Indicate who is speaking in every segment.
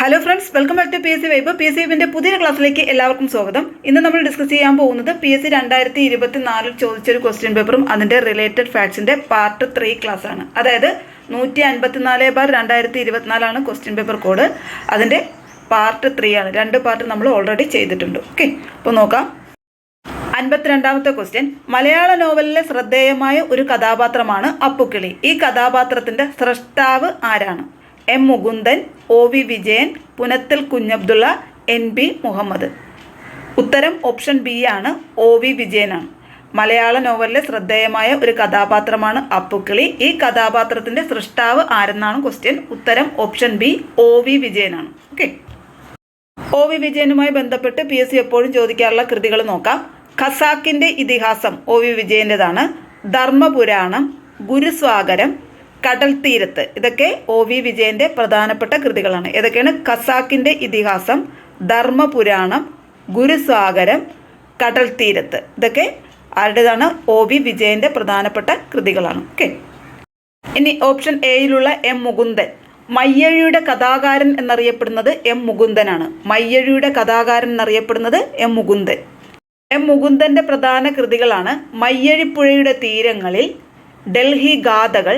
Speaker 1: Hello friends welcome back to P S C vibe P S C വൈബിന്റെ പുതിയ ക്ലാസ്സിലേക്ക് എല്ലാവർക്കും സ്വാഗതം. ഇന്ന് നമ്മൾ ഡിസ്കസ് ചെയ്യാൻ പോകുന്നത് പി എസ് സി രണ്ടായിരത്തി ഇരുപത്തി നാലിൽ ചോദിച്ചൊരു ക്വസ്റ്റ്യൻ പേപ്പറും അതിന്റെ റിലേറ്റഡ് ഫാക്ട്സിന്റെ പാർട്ട് ത്രീ ക്ലാസ് ആണ്. അതായത് നൂറ്റി അൻപത്തിനാല് ബാർ രണ്ടായിരത്തി ഇരുപത്തിനാലാണ് ക്വസ്റ്റ്യൻ പേപ്പർ കോഡ് അതിന്റെ പാർട്ട് ത്രീ ആണ്. രണ്ട് പാർട്ട് നമ്മൾ ഓൾറെഡി ചെയ്തിട്ടുണ്ട്. ഓക്കെ അപ്പോൾ നോക്കാം. അൻപത്തിരണ്ടാമത്തെ ക്വസ്റ്റ്യൻ മലയാള നോവലിലെ ശ്രദ്ധേയമായ ഒരു കഥാപാത്രമാണ് അപ്പുക്കിളി. ഈ കഥാപാത്രത്തിന്റെ സ്രഷ്ടാവ് ആരാണ്? M Mukundan O V Vijayan Punathil Kunjabdulla N B Muhammad. ഉത്തരം ഓപ്ഷൻ ബി ആണ് ഒ വി വിജയനാണ്. മലയാള നോവലിലെ ശ്രദ്ധേയമായ ഒരു കഥാപാത്രമാണ് അപ്പുക്കിളി. ഈ കഥാപാത്രത്തിന്റെ സൃഷ്ടാവ് ആരെന്നാണ് ക്വസ്റ്റ്യൻ ഉത്തരം ഓപ്ഷൻ ബി ഒ വി വിജയനാണ്. ഓക്കെ ഒ വി വിജയനുമായി ബന്ധപ്പെട്ട് പി എസ് സി എപ്പോഴും ചോദിക്കാറുള്ള കൃതികൾ നോക്കാം. ഖസാക്കിന്റെ ഇതിഹാസം ഒ വി വിജയന്റെതാണ് ധർമ്മപുരാണം ഗുരുസ്വാഗരം കടൽ തീരത്ത്. ഇതൊക്കെ ഒ വി വിജയന്റെ പ്രധാനപ്പെട്ട കൃതികളാണ്. ഏതൊക്കെയാണ് ഖസാക്കിന്റെ ഇതിഹാസം ധർമ്മപുരാണം ഗുരുസാഗരം കടൽ തീരത്ത്. ഇതൊക്കെ ആരുടേതാണ്? ഒ വി വിജയന്റെ പ്രധാനപ്പെട്ട കൃതികളാണ്. ഓക്കെ. ഇനി ഓപ്ഷൻ എയിലുള്ള എം മുകുന്ദൻ. മയ്യഴിയുടെ കഥാകാരൻ എന്നറിയപ്പെടുന്നത് എം മുകുന്ദനാണ്. മയ്യഴിയുടെ കഥാകാരൻ എന്നറിയപ്പെടുന്നത് എം മുകുന്ദൻ. എം മുകുന്ദന്റെ പ്രധാന കൃതികളാണ് മയ്യഴിപ്പുഴയുടെ തീരങ്ങളിൽ ഡൽഹി ഗാഥകൾ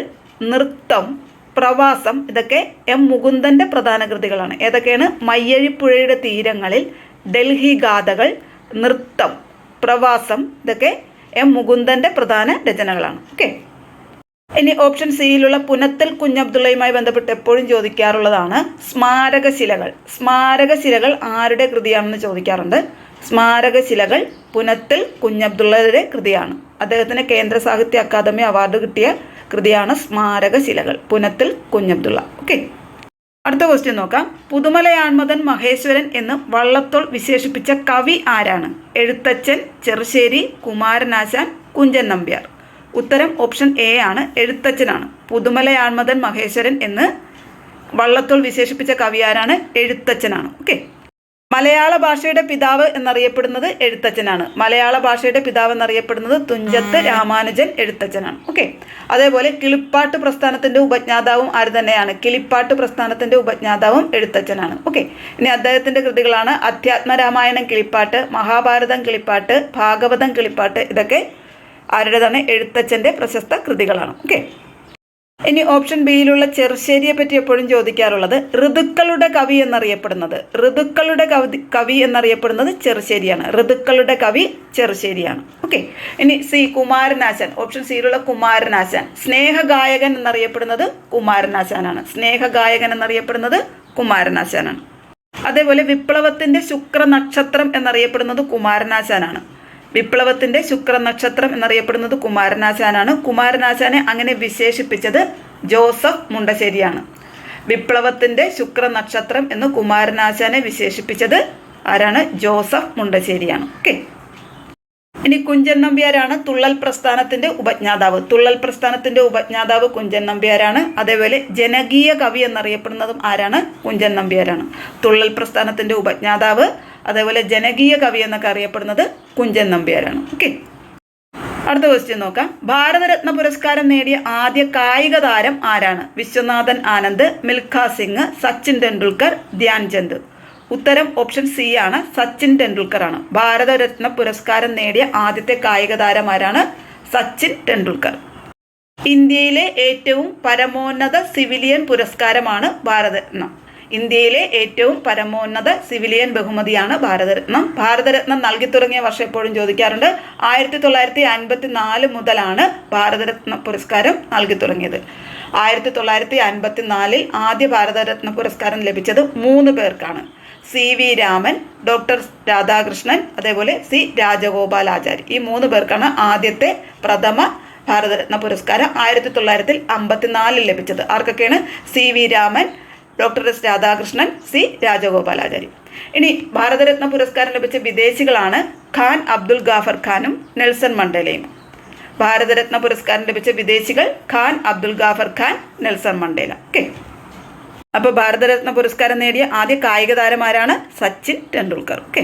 Speaker 1: നൃത്തം പ്രവാസം ഇതൊക്കെ എം മുകുന്ദന്റെ പ്രധാന കൃതികളാണ്. ഏതൊക്കെയാണ്? മയ്യഴിപ്പുഴയുടെ തീരങ്ങളിൽ ഡൽഹി ഗാഥകൾ നൃത്തം പ്രവാസം ഇതൊക്കെ എം മുകുന്ദന്റെ പ്രധാന രചനകളാണ്. ഓക്കെ. ഇനി ഓപ്ഷൻ സിയിലുള്ള പുനത്തൽ കുഞ്ഞബ്ദുള്ളയുമായി ബന്ധപ്പെട്ട് എപ്പോഴും ചോദിക്കാറുള്ളതാണ് സ്മാരകശിലകൾ. സ്മാരകശിലകൾ ആരുടെ കൃതിയാണെന്ന് ചോദിക്കാറുണ്ട്. സ്മാരകശിലകൾ പുനത്തൽ കുഞ്ഞബ്ദുള്ളയുടെ കൃതിയാണ്. അദ്ദേഹത്തിന് കേന്ദ്ര സാഹിത്യ അക്കാദമി അവാർഡ് കിട്ടിയ കൃതിയാണ് സ്മാരകശിലകൾ പുനത്തിൽ കുഞ്ഞബ്ദുള്ള. ഓക്കെ അടുത്ത ക്വസ്റ്റ്യൻ നോക്കാം. പുതുമലയാൺമതൻ മഹേശ്വരൻ എന്ന് വള്ളത്തോൾ വിശേഷിപ്പിച്ച കവി ആരാണ്? എഴുത്തച്ഛൻ ചെറുശ്ശേരി കുമാരനാശാൻ കുഞ്ചൻ നമ്പ്യാർ. ഉത്തരം ഓപ്ഷൻ എ ആണ്. എഴുത്തച്ഛനാണ്. പുതുമലയാൺമതൻ മഹേശ്വരൻ എന്ന് വള്ളത്തോൾ വിശേഷിപ്പിച്ച കവി ആരാണ്? എഴുത്തച്ഛനാണ്. ഓക്കെ മലയാള ഭാഷയുടെ പിതാവ് എന്നറിയപ്പെടുന്നത് എഴുത്തച്ഛനാണ്. മലയാള ഭാഷയുടെ പിതാവ് എന്നറിയപ്പെടുന്നത് തുഞ്ചത്ത് രാമാനുജൻ എഴുത്തച്ഛനാണ്. ഓക്കെ അതേപോലെ കിളിപ്പാട്ട് പ്രസ്ഥാനത്തിന്റെ ഉപജ്ഞാതാവും ആര് തന്നെയാണ്? കിളിപ്പാട്ട് പ്രസ്ഥാനത്തിന്റെ ഉപജ്ഞാതാവും എഴുത്തച്ഛനാണ്. ഓക്കെ ഇനി അദ്ദേഹത്തിന്റെ കൃതികളാണ് അധ്യാത്മരാമായണം കിളിപ്പാട്ട് മഹാഭാരതം കിളിപ്പാട്ട് ഭാഗവതം കിളിപ്പാട്ട്. ഇതൊക്കെ ആരുടേതാണ്? എഴുത്തച്ഛന്റെ പ്രശസ്ത കൃതികളാണ്. ഓക്കെ ഇനി ഓപ്ഷൻ ബിയിലുള്ള ചെറുശ്ശേരിയെ പറ്റി എപ്പോഴും ചോദിക്കാറുള്ളത് ഋതുക്കളുടെ കവി എന്നറിയപ്പെടുന്നത്. ഋതുക്കളുടെ കവി കവി എന്നറിയപ്പെടുന്നത് ചെറുശ്ശേരിയാണ്. ഋതുക്കളുടെ കവി ചെറുശ്ശേരിയാണ്. ഓക്കെ ഇനി സി കുമാരനാശാൻ. ഓപ്ഷൻ സിയിലുള്ള കുമാരനാശാൻ. സ്നേഹഗായകൻ എന്നറിയപ്പെടുന്നത് കുമാരനാശാനാണ്. സ്നേഹഗായകൻ എന്നറിയപ്പെടുന്നത് കുമാരനാശാനാണ്. അതേപോലെ വിപ്ലവത്തിന്റെ ശുക്ര നക്ഷത്രം എന്നറിയപ്പെടുന്നത് കുമാരനാശാനാണ്. വിപ്ലവത്തിന്റെ ശുക്ര നക്ഷത്രം എന്നറിയപ്പെടുന്നത് കുമാരനാശാനാണ്. കുമാരനാശാനെ അങ്ങനെ വിശേഷിപ്പിച്ചത് ജോസഫ് മുണ്ടശ്ശേരിയാണ്. വിപ്ലവത്തിന്റെ ശുക്ര നക്ഷത്രം എന്ന് കുമാരനാശാനെ വിശേഷിപ്പിച്ചത് ആരാണ്? ജോസഫ് മുണ്ടശ്ശേരിയാണ്. ഓക്കെ ഇനി കുഞ്ചൻ നമ്പ്യാരാണ് തുള്ളൽ പ്രസ്ഥാനത്തിന്റെ ഉപജ്ഞാതാവ്. തുള്ളൽ പ്രസ്ഥാനത്തിന്റെ ഉപജ്ഞാതാവ് കുഞ്ചൻ നമ്പ്യാരാണ്. അതേപോലെ ജനകീയ കവി എന്നറിയപ്പെടുന്നതും ആരാണ്? കുഞ്ചൻ നമ്പ്യാരാണ്. തുള്ളൽ പ്രസ്ഥാനത്തിന്റെ ഉപജ്ഞാതാവ് അതേപോലെ ജനകീയ കവി എന്നൊക്കെ അറിയപ്പെടുന്നത് കുഞ്ചൻ നമ്പ്യാരാണ്. ഓക്കെ. അടുത്ത ക്വസ്റ്റ്യൻ നോക്കാം. ഭാരതരത്ന പുരസ്കാരം നേടിയ ആദ്യ കായിക താരം ആരാണ്? വിശ്വനാഥൻ ആനന്ദ് മിൽഖ സിംഗ് സച്ചിൻ ടെണ്ടുൽക്കർ ധ്യാൻ ചന്ദ്. ഉത്തരം ഓപ്ഷൻ സി ആണ്. സച്ചിൻ ടെണ്ടുൽക്കർ ആണ് ഭാരതരത്ന പുരസ്കാരം നേടിയ ആദ്യത്തെ കായിക താരമാരാണ് സച്ചിൻ ടെണ്ടുൽക്കർ. ഇന്ത്യയിലെ ഏറ്റവും പരമോന്നത സിവിലിയൻ പുരസ്കാരമാണ് ഭാരതരത്നം. ഇന്ത്യയിലെ ഏറ്റവും പരമോന്നത സിവിലിയൻ ബഹുമതിയാണ് ഭാരതരത്നം. ഭാരതരത്നം നൽകി തുടങ്ങിയ വർഷം എപ്പോഴും ചോദിക്കാറുണ്ട്. ആയിരത്തി തൊള്ളായിരത്തി അൻപത്തി നാല് മുതലാണ് ഭാരതരത്ന പുരസ്കാരം നൽകി തുടങ്ങിയത്. ആയിരത്തി തൊള്ളായിരത്തി അൻപത്തി നാലിൽ ആദ്യ ഭാരതരത്ന പുരസ്കാരം ലഭിച്ചത് മൂന്ന് പേർക്കാണ്. C V Raman doctor Radhakrishnan അതേപോലെ സി രാജഗോപാലാചാരി ഈ മൂന്ന് പേർക്കാണ് ആദ്യത്തെ പ്രഥമ ഭാരതരത്ന പുരസ്കാരം ആയിരത്തി തൊള്ളായിരത്തി അമ്പത്തിനാലിൽ ലഭിച്ചത്. ആർക്കൊക്കെയാണ്? C V Raman doctor S Radhakrishnan C Rajagopalachari ഇനി ഭാരതരത്ന പുരസ്കാരം ലഭിച്ച വിദേശികളാണ് ഖാൻ അബ്ദുൽ ഗാഫർ ഖാനും നെൽസൺ മണ്ടേലയും. ഭാരതരത്ന പുരസ്കാരം ലഭിച്ച വിദേശികൾ Khan Abdul Ghaffar Khan Nelson Mandela. Okay. അപ്പോൾ ഭാരതരത്ന പുരസ്കാരം നേടിയ ആദ്യ കായിക താരമാരാണ് സച്ചിൻ ടെണ്ടുൽക്കർ. ഓക്കെ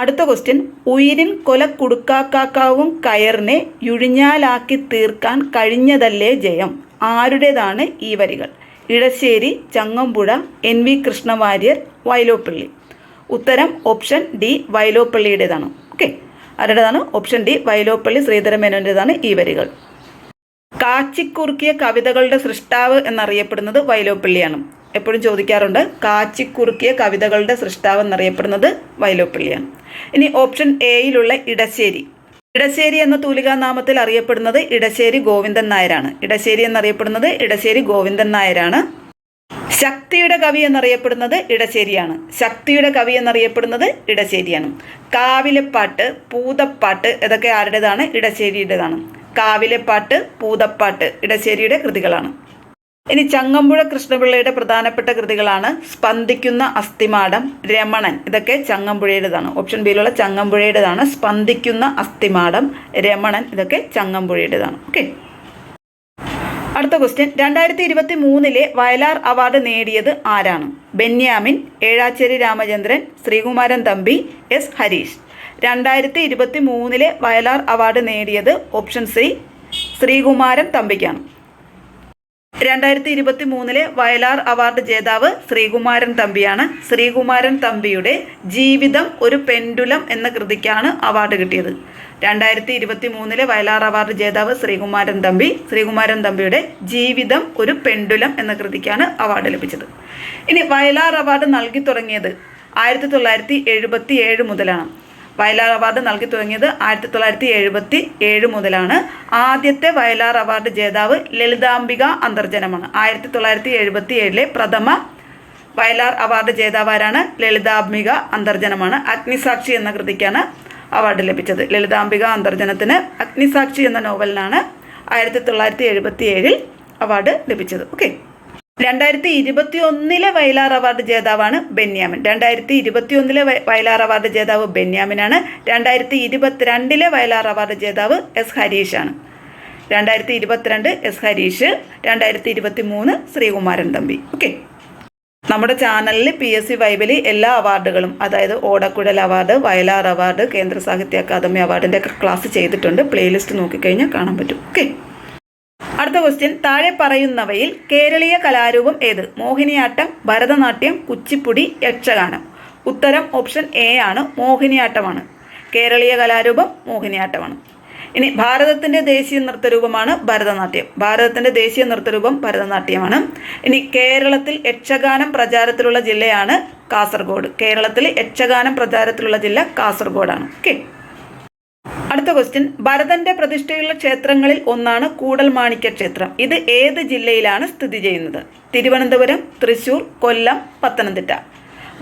Speaker 1: അടുത്ത ക്വസ്റ്റ്യൻ ഉയിരിൻ കൊല കുടുക്കാക്കാക്കാവും കയറിനെ യുഴിഞ്ഞാലാക്കി തീർക്കാൻ കഴിഞ്ഞതല്ലേ ജയം? ആരുടേതാണ് ഈ വരികൾ? Edasseri Changampuzha N V Krishnavarrier Vyloppilly. ഉത്തരം ഓപ്ഷൻ ഡി വയലോപ്പള്ളിയുടേതാണ്. ഓക്കെ ആരുടേതാണ്? ഓപ്ഷൻ ഡി വയലോപ്പള്ളി ശ്രീധരമേനോന്റെതാണ് ഈ വരികൾ. കാച്ചിക്കുറുക്കിയ കവിതകളുടെ സൃഷ്ടാവ് എന്നറിയപ്പെടുന്നത് വൈലോപ്പള്ളിയാണ്. എപ്പോഴും ചോദിക്കാറുണ്ട് കാച്ചിക്കുറുക്കിയ കവിതകളുടെ സൃഷ്ടാവ് എന്നറിയപ്പെടുന്നത് വൈലോപ്പള്ളിയാണ്. ഇനി ഓപ്ഷൻ എയിലുള്ള ഇടശ്ശേരി. ഇടശ്ശേരി എന്ന തൂലികാനാമത്തിൽ അറിയപ്പെടുന്നത് ഇടശ്ശേരി ഗോവിന്ദൻ നായരാണ്. ഇടശ്ശേരി എന്നറിയപ്പെടുന്നത് ഇടശ്ശേരി ഗോവിന്ദൻ നായരാണ്. ശക്തിയുടെ കവി എന്നറിയപ്പെടുന്നത് ഇടശ്ശേരിയാണ്. ശക്തിയുടെ കവി എന്നറിയപ്പെടുന്നത് ഇടശ്ശേരിയാണ്. കാവിലെപ്പാട്ട് പൂതപ്പാട്ട് ഇതൊക്കെ ആരുടേതാണ്? ഇടശ്ശേരിയുടേതാണ്. കാവിലെപ്പാട്ട് പൂതപ്പാട്ട് ഇടശ്ശേരിയുടെ കൃതികളാണ്. ഇനി ചങ്ങമ്പുഴ കൃഷ്ണപിള്ളയുടെ പ്രധാനപ്പെട്ട കൃതികളാണ് സ്പന്ദിക്കുന്ന അസ്ഥിമാടം രമണൻ. ഇതൊക്കെ ചങ്ങമ്പുഴയുടേതാണ്. ഓപ്ഷൻ ബിയിലുള്ള ചങ്ങമ്പുഴയുടേതാണ്. സ്പന്ദിക്കുന്ന അസ്ഥിമാടം രമണൻ. ഇതൊക്കെ ചങ്ങമ്പുഴയുടേതാണ്. ഓക്കെ അടുത്ത ക്വസ്റ്റ്യൻ രണ്ടായിരത്തി ഇരുപത്തി മൂന്നിലെ വയലാർ അവാർഡ് നേടിയത് ആരാണ്? ബെന്യാമിൻ ഏഴാച്ചേരി രാമചന്ദ്രൻ ശ്രീകുമാരൻ തമ്പി എസ്. ഹരീഷ്. രണ്ടായിരത്തി ഇരുപത്തി മൂന്നിലെ വയലാർ അവാർഡ് നേടിയത് ഓപ്ഷൻ സി ശ്രീകുമാരൻ തമ്പിക്കാണ്. രണ്ടായിരത്തി ഇരുപത്തി മൂന്നിലെ വയലാർ അവാർഡ് ജേതാവ് ശ്രീകുമാരൻ തമ്പിയാണ്. ശ്രീകുമാരൻ തമ്പിയുടെ ജീവിതം ഒരു പെൻഡുലം എന്ന കൃതിക്കാണ് അവാർഡ് കിട്ടിയത്. രണ്ടായിരത്തി ഇരുപത്തി മൂന്നിലെ വയലാർ അവാർഡ് ജേതാവ് ശ്രീകുമാരൻ തമ്പി ശ്രീകുമാരൻ തമ്പിയുടെ ജീവിതം ഒരു പെൻഡുലം എന്ന കൃതിക്കാണ് അവാർഡ് ലഭിച്ചത്. ഇനി വയലാർ അവാർഡ് നൽകി തുടങ്ങിയത് ആയിരത്തി തൊള്ളായിരത്തി എഴുപത്തി ഏഴ് മുതലാണ്. വയലാർ അവാർഡ് നൽകി തുടങ്ങിയത് ആയിരത്തി തൊള്ളായിരത്തി എഴുപത്തി ഏഴ് മുതലാണ്. ആദ്യത്തെ വയലാർ അവാർഡ് ജേതാവ് ലളിതാംബിക അന്തർജനമാണ്. ആയിരത്തി തൊള്ളായിരത്തി എഴുപത്തി ഏഴിലെ പ്രഥമ വയലാർ അവാർഡ് ജേതാവാരാണ് ലളിതാംബിക അന്തർജനമാണ്. അഗ്നിസാക്ഷി എന്ന കൃതിക്കാണ് അവാർഡ് ലഭിച്ചത്. ലളിതാംബിക അന്തർജനത്തിന് അഗ്നിസാക്ഷി എന്ന നോവലിനാണ് ആയിരത്തി തൊള്ളായിരത്തി എഴുപത്തി ഏഴിൽ അവാർഡ് ലഭിച്ചത്. ഓക്കെ. രണ്ടായിരത്തി ഇരുപത്തി ഒന്നിലെ വയലാർ അവാർഡ് ജേതാവാണ് ബെന്യാമിൻ. രണ്ടായിരത്തി ഇരുപത്തി ഒന്നിലെ വയലാർ അവാർഡ് ജേതാവ് ബെന്യാമിനാണ്. രണ്ടായിരത്തി ഇരുപത്തിരണ്ടിലെ വയലാർ അവാർഡ് ജേതാവ് എസ് ഹരീഷാണ്. രണ്ടായിരത്തി ഇരുപത്തിരണ്ട് എസ് ഹരീഷ് രണ്ടായിരത്തി ഇരുപത്തി മൂന്ന് ശ്രീകുമാരൻ തമ്പി. ഓക്കെ. നമ്മുടെ ചാനലിൽ പി എസ് സി വൈബിലി എല്ലാ അവാർഡുകളും അതായത് ഓടക്കുഴൽ അവാർഡ് വയലാർ അവാർഡ് കേന്ദ്ര സാഹിത്യ അക്കാദമി അവാർഡിന്റെ ക്ലാസ് ചെയ്തിട്ടുണ്ട്. പ്ലേലിസ്റ്റ് നോക്കിക്കഴിഞ്ഞാൽ കാണാൻ പറ്റും. ഓക്കെ. അടുത്ത ക്വസ്റ്റ്യൻ താഴെ പറയുന്നവയിൽ കേരളീയ കലാരൂപം ഏത്? മോഹിനിയാട്ടം ഭരതനാട്യം കുച്ചിപ്പുടി യക്ഷഗാനം. ഉത്തരം ഓപ്ഷൻ എ ആണ്. മോഹിനിയാട്ടമാണ്. കേരളീയ കലാരൂപം മോഹിനിയാട്ടമാണ്. ഇനി ഭാരതത്തിന്റെ ദേശീയ നൃത്തരൂപമാണ് ഭരതനാട്യം. ഭാരതത്തിന്റെ ദേശീയ നൃത്തരൂപം ഭരതനാട്യമാണ്. ഇനി കേരളത്തിൽ യക്ഷഗാനം പ്രചാരത്തിലുള്ള ജില്ലയാണ് കാസർഗോഡ്. കേരളത്തിൽ യക്ഷഗാനം പ്രചാരത്തിലുള്ള ജില്ല കാസർഗോഡാണ്. ഓക്കെ അടുത്ത ക്വസ്റ്റ്യൻ ഭരതന്റെ പ്രതിഷ്ഠയുള്ള ക്ഷേത്രങ്ങളിൽ ഒന്നാണ് കൂടൽമാണിക്യ ക്ഷേത്രം. ഇത് ഏത് ജില്ലയിലാണ് സ്ഥിതി ചെയ്യുന്നത്? തിരുവനന്തപുരം തൃശൂർ കൊല്ലം പത്തനംതിട്ട.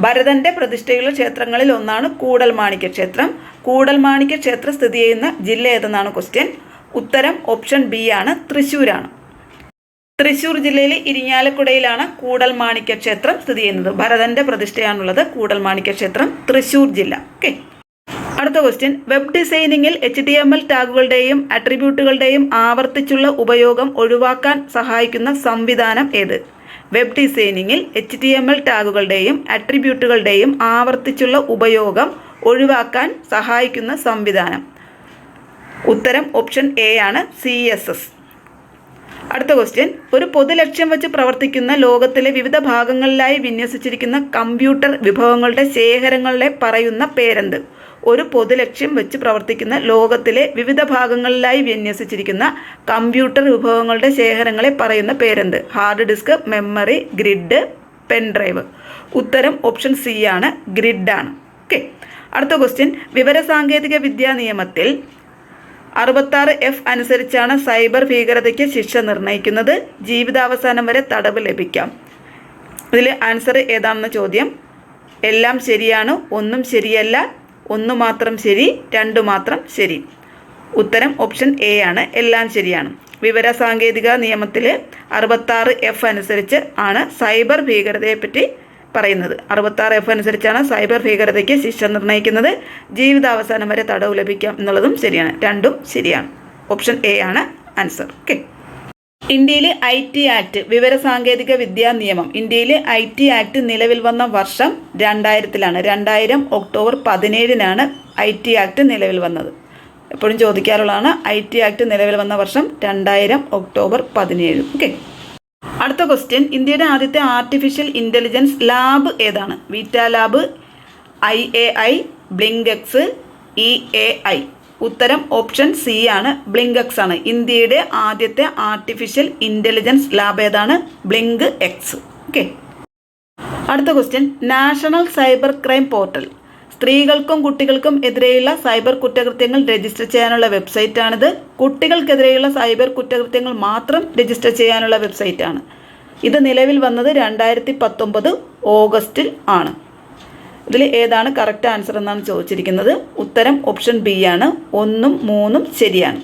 Speaker 1: ഭരതന്റെ പ്രതിഷ്ഠയുള്ള ക്ഷേത്രങ്ങളിൽ ഒന്നാണ് കൂടൽമാണിക്യ ക്ഷേത്രം. കൂടൽമാണിക്യ ക്ഷേത്രം സ്ഥിതി ചെയ്യുന്ന ജില്ല ഏതെന്നാണ് ക്വസ്റ്റ്യൻ ഉത്തരം ഓപ്ഷൻ ബി ആണ്. തൃശ്ശൂരാണ്. തൃശ്ശൂർ ജില്ലയിലെ ഇരിങ്ങാലക്കുടയിലാണ് കൂടൽമാണിക്യ ക്ഷേത്രം സ്ഥിതി ചെയ്യുന്നത്. ഭരതന്റെ പ്രതിഷ്ഠയാണുള്ളത് കൂടൽമാണിക്യ ക്ഷേത്രം തൃശൂർ ജില്ല. ഓക്കെ അടുത്ത ക്വസ്റ്റ്യൻ വെബ് ഡിസൈനിങ്ങിൽ എച്ച് ഡി എം എൽ ടാഗുകളുടെയും അട്രിബ്യൂട്ടുകളുടെയും ആവർത്തിച്ചുള്ള ഉപയോഗം ഒഴിവാക്കാൻ സഹായിക്കുന്ന സംവിധാനം ഏത്? വെബ് ഡിസൈനിങ്ങിൽ എച്ച് ടി എം എൽ ടാഗുകളുടെയും അട്രിബ്യൂട്ടുകളുടെയും ആവർത്തിച്ചുള്ള ഉപയോഗം ഒഴിവാക്കാൻ സഹായിക്കുന്ന സംവിധാനം. ഉത്തരം ഓപ്ഷൻ എ ആണ് സി എസ് എസ് അടുത്ത ക്വസ്റ്റ്യൻ ഒരു പൊതു ലക്ഷ്യം വെച്ച് പ്രവർത്തിക്കുന്ന ലോകത്തിലെ വിവിധ ഭാഗങ്ങളിലായി വിന്യസിച്ചിരിക്കുന്ന കമ്പ്യൂട്ടർ വിഭവങ്ങളുടെ ശേഖരങ്ങളെ പറയുന്ന പേരെന്ത്? ഒരു പൊതു ലക്ഷ്യം വെച്ച് പ്രവർത്തിക്കുന്ന ലോകത്തിലെ വിവിധ ഭാഗങ്ങളിലായി വിന്യസിച്ചിരിക്കുന്ന കമ്പ്യൂട്ടർ വിഭവങ്ങളുടെ ശേഖരങ്ങളെ പറയുന്ന പേരെന്ത്? Hard disk memory grid pen drive. ഉത്തരം ഓപ്ഷൻ സി ആണ് ഗ്രിഡാണ്. ഓക്കെ. അടുത്ത ക്വസ്റ്റ്യൻ. വിവരസാങ്കേതിക വിദ്യാ നിയമത്തിൽ അറുപത്താറ് എഫ് അനുസരിച്ചാണ് സൈബർ ഭീകരതയ്ക്ക് ശിക്ഷ നിർണയിക്കുന്നത് ജീവിതാവസാനം വരെ തടവ് ലഭിക്കാം. ഇതിൽ ആൻസർ ഏതാണെന്ന ചോദ്യം? എല്ലാം ശരിയാണ്? ഒന്നും ശരിയല്ല. ഒന്ന് മാത്രം ശരി രണ്ട് മാത്രം ശരി. ഉത്തരം ഓപ്ഷൻ എ ആണ്. എല്ലാം ശരിയാണ്. വിവര സാങ്കേതിക നിയമത്തിൽ അറുപത്താറ് എഫ് അനുസരിച്ച് ആണ് സൈബർ ഭീകരതയെപ്പറ്റി പറയുന്നത്. അറുപത്താറ് എഫ് അനുസരിച്ചാണ് സൈബർ ഭീകരതയ്ക്ക് ശിക്ഷ നിർണയിക്കുന്നത് ജീവിതാവസാനം വരെ തടവ് ലഭിക്കാം എന്നുള്ളതും ശരിയാണ്. രണ്ടും ശരിയാണ്. ഓപ്ഷൻ എ ആണ് ആൻസർ ഓക്കെ ഇന്ത്യയിൽ ഐ ടി ആക്ട് വിവരസാങ്കേതിക വിദ്യാ നിയമം. ഇന്ത്യയിലെ ഐ ടി ആക്ട് നിലവിൽ വന്ന വർഷം രണ്ടായിരത്തിലാണ്. രണ്ടായിരം ഒക്ടോബർ പതിനേഴിനാണ് ഐ ടി ആക്ട് നിലവിൽ വന്നത്. എപ്പോഴും ചോദിക്കാറുള്ളതാണ് ഐ ടി ആക്ട് നിലവിൽ വന്ന വർഷം രണ്ടായിരം ഒക്ടോബർ പതിനേഴ്. ഓക്കെ. അടുത്ത ക്വസ്റ്റ്യൻ. ഇന്ത്യയുടെ ആദ്യത്തെ ആർട്ടിഫിഷ്യൽ ഇന്റലിജൻസ് ലാബ് ഏതാണ്? Vita lab I A I Blinkx E A I. ഉത്തരം ഓപ്ഷൻ സി ആണ്. ബ്ലിങ്കക്സ് ആണ്. ഇന്ത്യയുടെ ആദ്യത്തെ ആർട്ടിഫിഷ്യൽ ഇന്റലിജൻസ് ലാബ് ഏതാണ്? ബ്ലിങ്ക് എക്സ് ഓക്കെ അടുത്ത question national cyber crime portal. സ്ത്രീകൾക്കും കുട്ടികൾക്കും എതിരെയുള്ള സൈബർ കുറ്റകൃത്യങ്ങൾ രജിസ്റ്റർ ചെയ്യാനുള്ള വെബ്സൈറ്റാണിത് കുട്ടികൾക്കെതിരെയുള്ള സൈബർ കുറ്റകൃത്യങ്ങൾ മാത്രം രജിസ്റ്റർ ചെയ്യാനുള്ള വെബ്സൈറ്റാണ് ഇത് നിലവിൽ വന്നത് രണ്ടായിരത്തി പത്തൊമ്പത് ഓഗസ്റ്റിൽ ആണ്. ഇതിൽ ഏതാണ് കറക്റ്റ് ആൻസർ എന്നാണ് ചോദിച്ചിരിക്കുന്നത്? ഉത്തരം ഓപ്ഷൻ ബി ആണ്. ഒന്നും മൂന്നും ശരിയാണ്.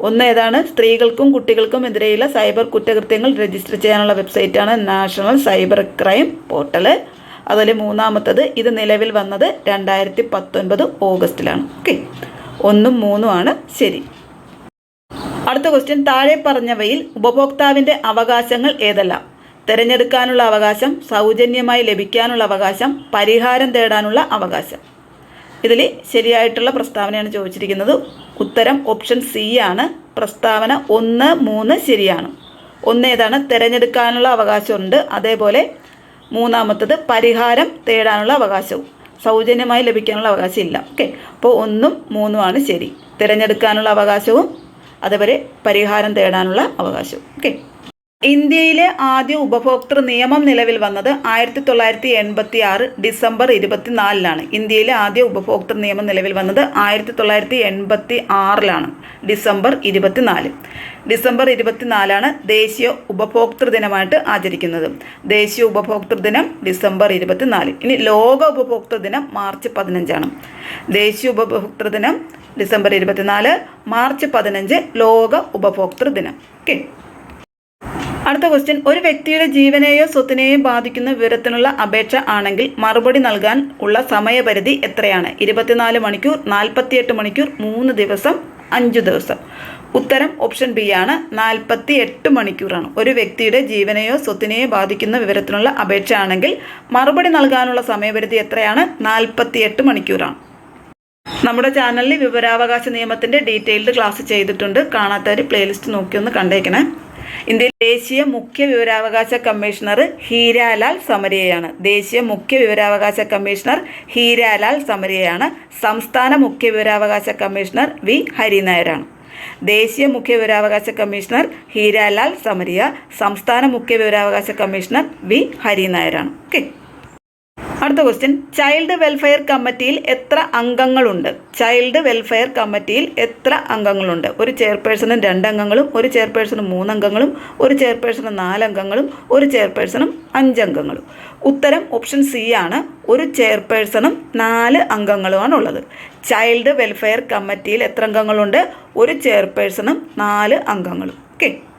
Speaker 1: ഒന്ന് ഏതാണ്? സ്ത്രീകൾക്കും കുട്ടികൾക്കും എതിരെയുള്ള സൈബർ കുറ്റകൃത്യങ്ങൾ രജിസ്റ്റർ ചെയ്യാനുള്ള വെബ്സൈറ്റാണ് നാഷണൽ സൈബർ ക്രൈം പോർട്ടൽ അതിൽ മൂന്നാമത്തത് ഇത് നിലവിൽ വന്നത് രണ്ടായിരത്തി പത്തൊൻപത് ഓഗസ്റ്റിലാണ്. ഓക്കെ ഒന്നും മൂന്നുമാണ് ശരി. അടുത്ത ക്വസ്റ്റ്യൻ താഴെ പറഞ്ഞവയിൽ ഉപഭോക്താവിന്റെ അവകാശങ്ങൾ ഏതെല്ലാം? തിരഞ്ഞെടുക്കാനുള്ള അവകാശം സൗജന്യമായി ലഭിക്കാനുള്ള അവകാശം പരിഹാരം തേടാനുള്ള അവകാശം. ഇതിൽ ശരിയായിട്ടുള്ള പ്രസ്താവനയാണ് ചോദിച്ചിരിക്കുന്നത്. ഉത്തരം ഓപ്ഷൻ സി ആണ്. പ്രസ്താവന ഒന്ന് മൂന്ന് ശരിയാണ്. ഒന്ന് ഏതാണ്? തിരഞ്ഞെടുക്കാനുള്ള അവകാശമുണ്ട്. അതേപോലെ മൂന്നാമത്തത് പരിഹാരം തേടാനുള്ള അവകാശവും സൗജന്യമായി ലഭിക്കാനുള്ള അവകാശം ഇല്ല ഓക്കെ അപ്പോൾ ഒന്നും മൂന്നുമാണ് ശരി. തിരഞ്ഞെടുക്കാനുള്ള അവകാശവും അതേപോലെ പരിഹാരം തേടാനുള്ള അവകാശവും. ഓക്കെ ഇന്ത്യയിലെ ആദ്യ ഉപഭോക്തൃ നിയമം നിലവിൽ വന്നത് ആയിരത്തി തൊള്ളായിരത്തി എൺപത്തി ആറ് ഡിസംബർ ഇരുപത്തിനാലിലാണ് ഇന്ത്യയിലെ ആദ്യ ഉപഭോക്തൃ നിയമം നിലവിൽ വന്നത് ആയിരത്തി തൊള്ളായിരത്തി എൺപത്തി ആറിലാണ് ഡിസംബർ ഇരുപത്തിനാല്. ഡിസംബർ ഇരുപത്തിനാലാണ് ദേശീയ ഉപഭോക്തൃ ദിനമായിട്ട് ആചരിക്കുന്നത്. ദേശീയ ഉപഭോക്തൃ ദിനം ഡിസംബർ ഇരുപത്തിനാല്. ഇനി ലോക ഉപഭോക്തൃ ദിനം മാർച്ച് പതിനഞ്ചാണ്. ദേശീയ ഉപഭോക്തൃ ദിനം ഡിസംബർ ഇരുപത്തിനാല് മാർച്ച് പതിനഞ്ച് ലോക ഉപഭോക്തൃ ദിനം. ഓക്കെ. അടുത്ത ക്വസ്റ്റ്യൻ ഒരു വ്യക്തിയുടെ ജീവനെയോ സ്വത്തിനെയോ ബാധിക്കുന്ന വിവരത്തിനുള്ള അപേക്ഷ ആണെങ്കിൽ മറുപടി നൽകാൻ ഉള്ള സമയപരിധി എത്രയാണ്? ഇരുപത്തിനാല് മണിക്കൂർ നാൽപ്പത്തിയെട്ട് മണിക്കൂർ മൂന്ന് ദിവസം അഞ്ച് ദിവസം. ഉത്തരം ഓപ്ഷൻ ബി ആണ്. നാൽപ്പത്തി എട്ട് മണിക്കൂറാണ്. ഒരു വ്യക്തിയുടെ ജീവനെയോ സ്വത്തിനെയോ ബാധിക്കുന്ന വിവരത്തിനുള്ള അപേക്ഷ ആണെങ്കിൽ മറുപടി നൽകാനുള്ള സമയപരിധി എത്രയാണ്? നാൽപ്പത്തി എട്ട് മണിക്കൂറാണ്. നമ്മുടെ ചാനലിൽ വിവരാവകാശ നിയമത്തിന്റെ ഡീറ്റെയിൽഡ് ക്ലാസ് ചെയ്തിട്ടുണ്ട്. കാണാത്തവർ പ്ലേലിസ്റ്റ് നോക്കി ഒന്ന് കണ്ടേക്കണേ. ഇന്ത്യയിൽ ദേശീയ മുഖ്യ വിവരാവകാശ കമ്മീഷണർ ഹീരാലാൽ സമരിയയാണ്. ദേശീയ മുഖ്യ വിവരാവകാശ കമ്മീഷണർ ഹീരാലാൽ സമരിയയാണ്. സംസ്ഥാന മുഖ്യ വിവരാവകാശ കമ്മീഷണർ വി ഹരിനായരാണ്. ദേശീയ മുഖ്യ വിവരാവകാശ കമ്മീഷണർ ഹീരാലാൽ സമരിയ സംസ്ഥാന മുഖ്യ വിവരാവകാശ കമ്മീഷണർ വി ഹരിനായരാണ്. ഓക്കെ. അടുത്ത ക്വസ്റ്റ്യൻ ചൈൽഡ് വെൽഫെയർ കമ്മിറ്റിയിൽ എത്ര അംഗങ്ങളുണ്ട്? ചൈൽഡ് വെൽഫെയർ കമ്മിറ്റിയിൽ എത്ര അംഗങ്ങളുണ്ട്? ഒരു ചെയർപേഴ്സണും രണ്ട് അംഗങ്ങളും ഒരു ചെയർപേഴ്സണും മൂന്നംഗങ്ങളും ഒരു ചെയർപേഴ്സണും നാലംഗങ്ങളും ഒരു ചെയർപേഴ്സണും അഞ്ചംഗങ്ങളും ഉത്തരം ഓപ്ഷൻ സി ആണ്. ഒരു ചെയർപേഴ്സണും നാല് അംഗങ്ങളുമാണ് ഉള്ളത്. ചൈൽഡ് വെൽഫെയർ കമ്മിറ്റിയിൽ എത്ര അംഗങ്ങളുണ്ട്? ഒരു ചെയർപേഴ്സണും നാല് അംഗങ്ങളും. ഓക്കെ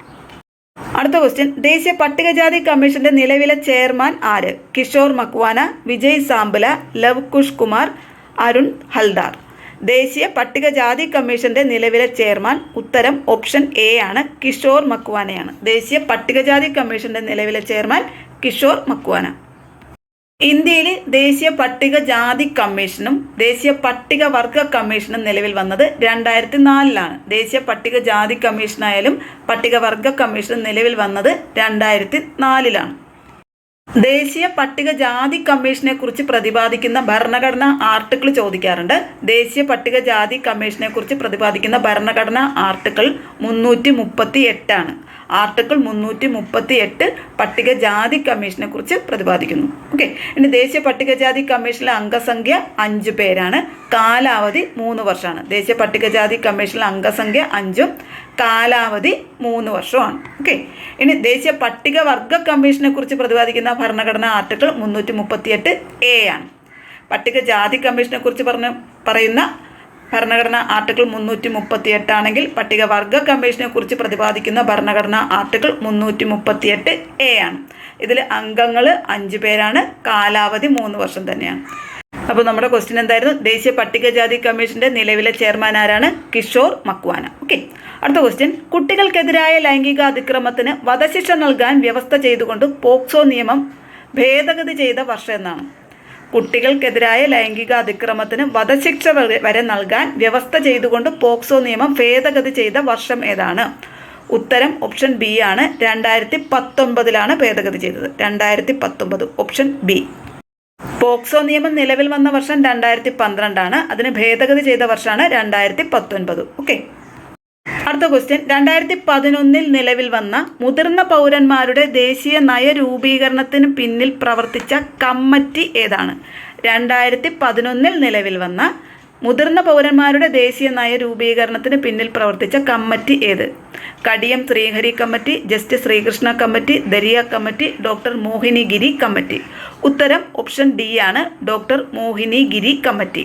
Speaker 1: അടുത്ത ക്വസ്റ്റ്യൻ ദേശീയ പട്ടികജാതി കമ്മീഷന്റെ നിലവിലെ ചെയർമാൻ ആര്? കിഷോർ മക്വാന വിജയ് സാംബല ലവ് കുഷ് കുമാർ അരുൺ ഹൽദാർ. ദേശീയ പട്ടികജാതി കമ്മീഷന്റെ നിലവിലെ ചെയർമാൻ ഉത്തരം ഓപ്ഷൻ എ ആണ് കിഷോർ മക്വാനയാണ്. ദേശീയ പട്ടികജാതി കമ്മീഷന്റെ നിലവിലെ ചെയർമാൻ കിഷോർ മക്വാന. ഇന്ത്യയിൽ ദേശീയ പട്ടികജാതി കമ്മീഷനും ദേശീയ പട്ടികവർഗ കമ്മീഷനും നിലവിൽ വന്നത് രണ്ടായിരത്തി നാലിലാണ് ദേശീയ പട്ടികജാതി കമ്മീഷനായാലും പട്ടികവർഗ കമ്മീഷനും നിലവിൽ വന്നത് രണ്ടായിരത്തി നാലിലാണ് ദേശീയ പട്ടികജാതി കമ്മീഷനെ കുറിച്ച് പ്രതിപാദിക്കുന്ന ഭരണഘടനാ ആർട്ടിക്കിൾ ചോദിക്കാറുണ്ട്. ദേശീയ പട്ടികജാതി കമ്മീഷനെ കുറിച്ച് പ്രതിപാദിക്കുന്ന ഭരണഘടനാ ആർട്ടിക്കിൾ മുന്നൂറ്റി മുപ്പത്തി എട്ടാണ് ആർട്ടിക്കിൾ മുന്നൂറ്റി മുപ്പത്തി എട്ട് പട്ടികജാതി കമ്മീഷനെ കുറിച്ച് പ്രതിപാദിക്കുന്നു. ഓക്കെ ഇനി ദേശീയ പട്ടികജാതി കമ്മീഷനിലെ അംഗസംഖ്യ അഞ്ച് പേരാണ്. കാലാവധി മൂന്ന് വർഷമാണ്. ദേശീയ പട്ടികജാതി കമ്മീഷനിലെ അംഗസംഖ്യ അഞ്ചും കാലാവധി മൂന്ന് വർഷമാണ് ഓക്കെ ഇനി ദേശീയ പട്ടികവർഗ കമ്മീഷനെ കുറിച്ച് പ്രതിപാദിക്കുന്ന ഭരണഘടനാ ആർട്ടിക്കിൾ മുന്നൂറ്റി മുപ്പത്തി എട്ട് എ ആണ്. പട്ടികജാതി കമ്മീഷനെ കുറിച്ച് പറഞ്ഞ പറയുന്ന ഭരണഘടന ആർട്ടിക്കിൾ മുന്നൂറ്റി മുപ്പത്തി എട്ടാണെങ്കിൽ പട്ടികവർഗ കമ്മീഷനെ കുറിച്ച് പ്രതിപാദിക്കുന്ന ഭരണഘടന ആർട്ടിക്കിൾ മുന്നൂറ്റി മുപ്പത്തി എട്ട് എ ആണ്. ഇതിൽ അംഗങ്ങൾ അഞ്ച് പേരാണ്. കാലാവധി മൂന്ന് വർഷം തന്നെയാണ്. അപ്പോൾ നമ്മുടെ ക്വസ്റ്റ്യൻ എന്തായിരുന്നു? ദേശീയ പട്ടികജാതി കമ്മീഷന്റെ നിലവിലെ ചെയർമാൻ ആരാണ്? കിഷോർ മക്വാന. ഓക്കെ അടുത്ത ക്വസ്റ്റ്യൻ കുട്ടികൾക്കെതിരായ ലൈംഗിക അതിക്രമത്തിന് വധശിക്ഷ നൽകാൻ വ്യവസ്ഥ ചെയ്തുകൊണ്ട് പോക്സോ നിയമം ഭേദഗതി ചെയ്ത വർഷം എന്നാണ്. കുട്ടികൾക്കെതിരായ ലൈംഗിക അതിക്രമത്തിന് വധശിക്ഷ വരെ നൽകാൻ വ്യവസ്ഥ ചെയ്തുകൊണ്ട് പോക്സോ നിയമം ഭേദഗതി ചെയ്ത വർഷം ഏതാണ്? ഉത്തരം ഓപ്ഷൻ ബി ആണ്. രണ്ടായിരത്തി പത്തൊമ്പതിലാണ് ഭേദഗതി ചെയ്തത്. രണ്ടായിരത്തി പത്തൊമ്പത് ഓപ്ഷൻ ബി. പോക്സോ നിയമം നിലവിൽ വന്ന വർഷം രണ്ടായിരത്തി പന്ത്രണ്ടാണ് അതിന് ഭേദഗതി ചെയ്ത വർഷമാണ് രണ്ടായിരത്തി പത്തൊൻപത് ഓക്കെ. അടുത്ത ക്വസ്റ്റ്യൻ രണ്ടായിരത്തി പതിനൊന്നിൽ നിലവിൽ വന്ന മുതിർന്ന പൗരന്മാരുടെ ദേശീയ നയരൂപീകരണത്തിന് പിന്നിൽ പ്രവർത്തിച്ച കമ്മിറ്റി ഏതാണ്? രണ്ടായിരത്തി പതിനൊന്നിൽ നിലവിൽ വന്ന മുതിർന്ന പൗരന്മാരുടെ ദേശീയ നയ രൂപീകരണത്തിന് പിന്നിൽ പ്രവർത്തിച്ച കമ്മിറ്റി ഏത്? Kadiyam Srihari committee justice Srikrishna committee Dariya committee doctor Mohinigiri committee. ഉത്തരം ഓപ്ഷൻ ഡി ആണ്. Doctor Mohini Giri committee.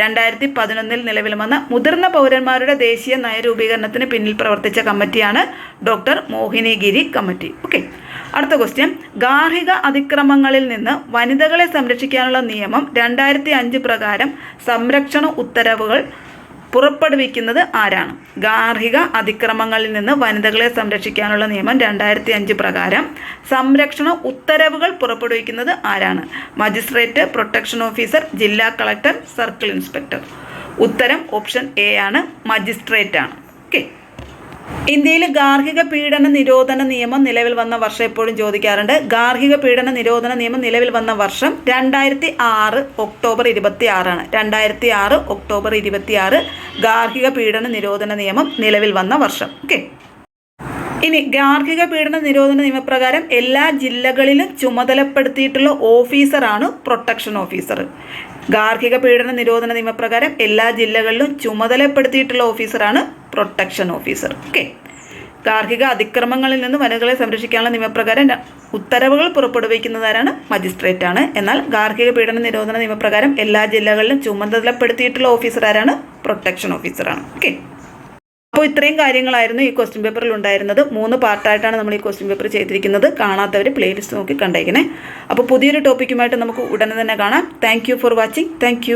Speaker 1: രണ്ടായിരത്തി പതിനൊന്നിൽ നിലവിൽ വന്ന മുതിർന്ന പൗരന്മാരുടെ ദേശീയ നയരൂപീകരണത്തിന് പിന്നിൽ പ്രവർത്തിച്ച കമ്മിറ്റിയാണ് doctor Mohini Giri committee. Okay. അടുത്ത ക്വസ്റ്റ്യൻ ഗാർഹിക അതിക്രമങ്ങളിൽ നിന്ന് വനിതകളെ സംരക്ഷിക്കാനുള്ള നിയമം രണ്ടായിരത്തി അഞ്ച് പ്രകാരം സംരക്ഷണ ഉത്തരവുകൾ പുറപ്പെടുവിക്കുന്നത് ആരാണ്? ഗാർഹിക അതിക്രമങ്ങളിൽ നിന്ന് വനിതകളെ സംരക്ഷിക്കാനുള്ള നിയമം രണ്ടായിരത്തി അഞ്ച് പ്രകാരം സംരക്ഷണ ഉത്തരവുകൾ പുറപ്പെടുവിക്കുന്നത് ആരാണ്? മജിസ്ട്രേറ്റ് പ്രൊട്ടക്ഷൻ ഓഫീസർ ജില്ലാ കളക്ടർ സർക്കിൾ ഇൻസ്പെക്ടർ. ഉത്തരം ഓപ്ഷൻ എ ആണ് മജിസ്ട്രേറ്റ് ആണ്. ഓക്കെ ഇന്ത്യയിൽ ഗാർഹിക പീഡന നിരോധന നിയമം നിലവിൽ വന്ന വർഷം എപ്പോഴും ചോദിക്കാറുണ്ട്. ഗാർഹിക പീഡന നിരോധന നിയമം നിലവിൽ വന്ന വർഷം രണ്ടായിരത്തി ആറ് ഒക്ടോബർ ഇരുപത്തി ആറാണ് രണ്ടായിരത്തി ആറ് ഒക്ടോബർ ഇരുപത്തി ആറ് ഗാർഹിക പീഡന നിരോധന നിയമം നിലവിൽ വന്ന വർഷം. ഓക്കെ. ഇനി ഗാർഹിക പീഡന നിരോധന നിയമപ്രകാരം എല്ലാ ജില്ലകളിലും ചുമതലപ്പെടുത്തിയിട്ടുള്ള ഓഫീസറാണ് പ്രൊട്ടക്ഷൻ ഓഫീസർ. ഗാർഹിക പീഡന നിരോധന നിയമപ്രകാരം എല്ലാ ജില്ലകളിലും ചുമതലപ്പെടുത്തിയിട്ടുള്ള ഓഫീസറാണ് പ്രൊട്ടക്ഷൻ ഓഫീസർ ഓക്കെ ഗാർഹിക അതിക്രമങ്ങളിൽ നിന്ന് വനിതകളെ സംരക്ഷിക്കാനുള്ള നിയമപ്രകാരം ഉത്തരവുകൾ പുറപ്പെടുവിക്കുന്നതാരാണ് മജിസ്ട്രേറ്റ് ആണ്. എന്നാൽ ഗാർഹിക പീഡന നിരോധന നിയമപ്രകാരം എല്ലാ ജില്ലകളിലും ചുമതലപ്പെടുത്തിയിട്ടുള്ള ഓഫീസർ ആരാണ്? പ്രൊട്ടക്ഷൻ ഓഫീസറാണ് ഓക്കെ അപ്പോൾ ഇത്രയും കാര്യങ്ങളായിരുന്നു ഈ ക്വസ്റ്റ്യൻ പേപ്പറിൽ ഉണ്ടായിരുന്നത്. മൂന്ന് പാർട്ടായിട്ടാണ് നമ്മൾ ഈ ക്വസ്റ്റ്യൻ പേപ്പർ ചെയ്തിരിക്കുന്നത്. കാണാത്തവർ പ്ലേലിസ്റ്റ് നോക്കി കണ്ടേക്കണേ. അപ്പോൾ പുതിയൊരു ടോപ്പിക്കുമായിട്ട് നമുക്ക് ഉടനെ തന്നെ കാണാം. Thank for watching thank